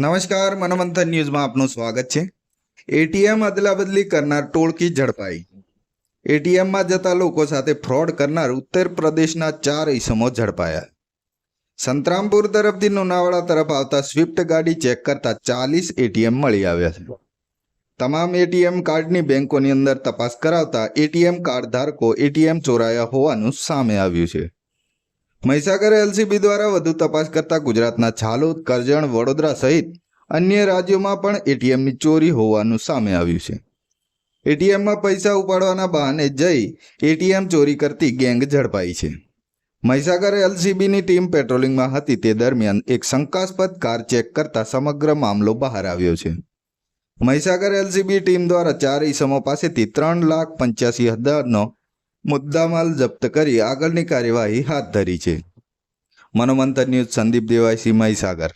નમસ્કાર, મનમંથન ન્યૂઝમાં આપનું સ્વાગત છે. એટીએમ અદલાબદલી કરનાર ટોળકી ઝડપાઈ. એટીએમમાં જતા લોકો સાથે ફ્રોડ કરનાર ઉત્તર પ્રદેશના ચાર ઈસમો ઝડપાયા. સંતરામપુર તરફથી લુણાવાડા તરફ આવતા સ્વિફ્ટ ગાડી ચેક કરતા ચાલીસ એટીએમ મળી આવ્યા છે. તમામ એટીએમ કાર્ડની બેંકોની અંદર તપાસ કરાવતા એટીએમ કાર્ડ ધારકો એટીએમ ચોરાયા હોવાનું સામે આવ્યું છે. મહીસાગર એલસીબી દ્વારા વધુ તપાસ કરતા ગુજરાતના છાલોદ, કરજણ, વડોદરા સહિત અન્ય રાજ્યોમાં પણ એટીએમની ચોરી હોવાનું સામે આવ્યું છે. એટીએમમાં પૈસા ઉપાડવાના બહાને જઈ એટીએમ ચોરી કરતી ગેંગ ઝડપાઈ છે. મહીસાગર એલસીબીની ટીમ પેટ્રોલિંગમાં હતી તે દરમિયાન એક શંકાસ્પદ કાર ચેક કરતા સમગ્ર મામલો બહાર આવ્યો છે. મહીસાગર એલસીબી ટીમ દ્વારા ચાર ઈસમો પાસેથી ત્રણ લાખ પંચ્યાસી હજારનો મુદ્દામાલ જપ્ત કરી આગળની કાર્યવાહી હાથ ધરી છે. મનોમંથન ન્યૂઝ સંદીપ દેવાય સીમાઈ મહીસાગર